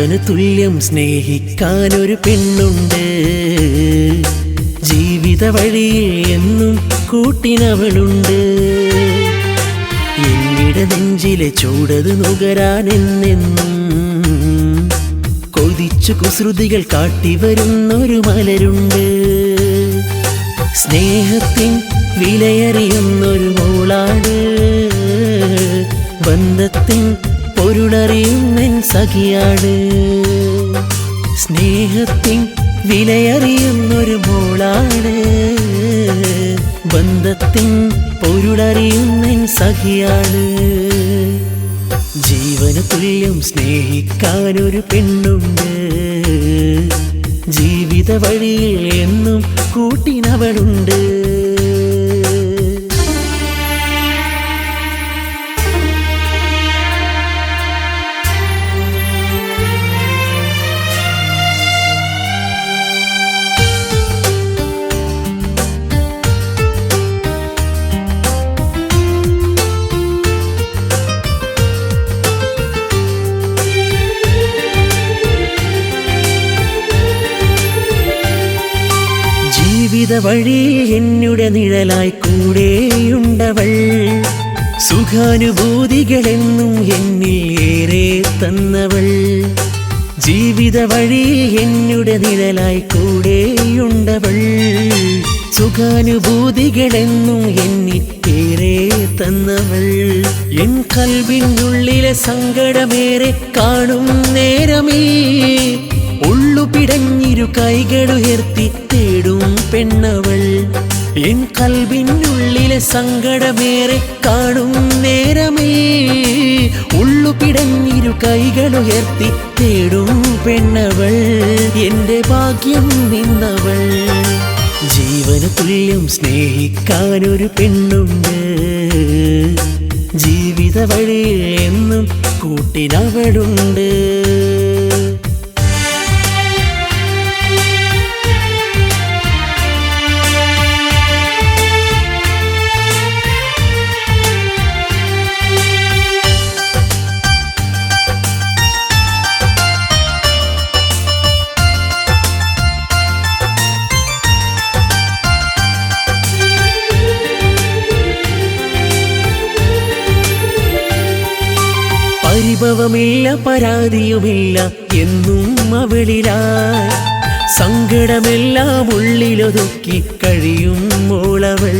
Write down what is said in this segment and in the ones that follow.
ജീവന് തുല്യം സ്നേഹിക്കാൻ ഒരു പെണ്ണുണ്ട്. ജീവിത വഴിയിൽ എന്നും കൂട്ടിനവളുണ്ട്. എന്നിട നെഞ്ചിലെ ചൂടത് നുകരാൻ എന്നെന്നും കൊതിച്ചു കുസൃതികൾ കാട്ടിവരുന്നൊരു മലരുണ്ട്. സ്നേഹത്തിൻ വിലയറിയുന്നൊരു മോളാണ്. ബന്ധത്തിൻ പൊരുളറിയുന്നൻ സഖിയാണ്. സ്നേഹത്തിൻ വിലയറിയുന്നൊരു മോളാണ്. ബന്ധത്തിൻ പൊരുളറിയുന്നൻ സഖിയാണ്. ജീവന തുല്യം സ്നേഹിക്കാൻ ഒരു പെണ്ണുണ്ട്. ജീവിത വഴിയിൽ എന്നും കൂട്ടിനവളുണ്ട്. ജീവിത വഴി എന്നുടെ നിഴലായി കൂടെയുണ്ടവൾ. സുഖാനുഭൂതികളെന്നും എന്നിൽ ഏറെ തന്നവൾ. ജീവിത വഴി എന്നുടെ നിഴലായി കൂടെയുണ്ടവൾ. സുഖാനുഭൂതികളെന്നും എന്നിൽ ഏറെ തന്നവൾ. എൻ കൽവിനുള്ളിലെ സങ്കടമേറെ കാണും നേരമേ. ഉള്ളു പിടഞ്ഞിരു കൈകളുയർത്തി പെണ്ണവൾ എൻ കൽവിനുള്ളിലെ സങ്കടമേറെ കാണും നേരമേ. ഉള്ളു പിടഞ്ഞിരു കൈകളുയർത്തി തേടും പെണ്ണവൾ എന്റെ ഭാഗ്യം നിന്നവൾ. ജീവന തുല്യം സ്നേഹിക്കാനൊരു പെണ്ണുണ്ട്. ജീവിത വഴിയിൽ എന്നും കൂട്ടിനവളുണ്ട്. പരിഭവമില്ല പരാതിയുമില്ല എന്നും അവളിലായി സങ്കടമെല്ലാം ഉള്ളിലൊതുക്കി കഴിയും മോളവൾ.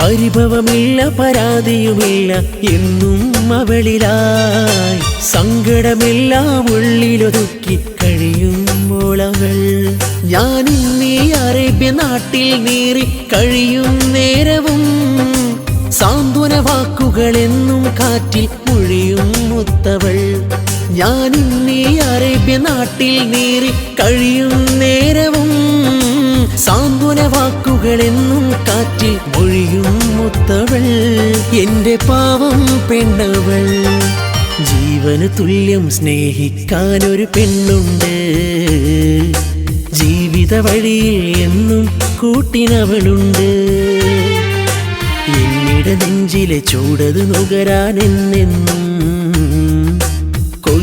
പരിഭവമില്ല പരാതിയുമില്ല എന്നും അവളിലായി സങ്കടമെല്ലാം ഉള്ളിലൊതുക്കി കഴിയും മോളവൾ. ഞാൻ ഇന്നീ അറേബ്യ നാട്ടിൽ നീറി കഴിയും നേരവും. സാന്ത്വന വാക്കുകളെന്നും കാറ്റിൽ മുത്തവൾ ഞാൻ ഇന്നീ അറേബ്യ നാട്ടിൽ നേറി കഴിയും നേരവും. സാന്ത്വന വാക്കുകളെന്നും കാറ്റിൽ മൊഴിയും മുത്തവൾ. എന്റെ പാവം പെണ്ണവൾ. ജീവന് തുല്യം സ്നേഹിക്കാൻ ഒരു പെണ്ണുണ്ട്. ജീവിത വഴിയിൽ എന്നും കൂട്ടിനവളുണ്ട്. എന്നിട നെഞ്ചിലെ ചൂടത് നുകരാൻ എന്നെന്നും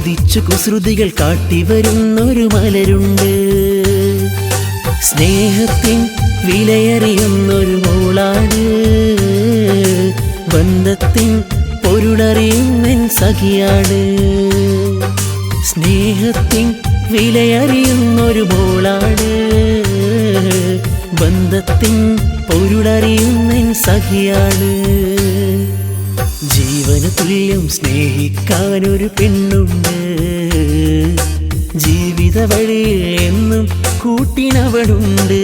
കൊതിച്ചു കുസൃതികൾ കാട്ടിവരുന്നൊരു മലരുണ്ട്. സ്നേഹത്തിൻ വിലയറിയുന്നൊരു മോളാണ്. ബന്ധത്തിൻ പൊരുളറിയുന്നൻ സഖിയാണ്. സ്നേഹത്തിൻ വിലയറിയുന്നൊരു മോളാണ്. ബന്ധത്തിൻ പൊരുളറിയുന്നൻ സഖിയാണ്. ജീവന് തുല്യം സ്നേഹിക്കാൻ ഒരു പെണ്ണുണ്ട്. ജീവിത വഴിയിൽ എന്നും കൂട്ടിനവളുണ്ട്.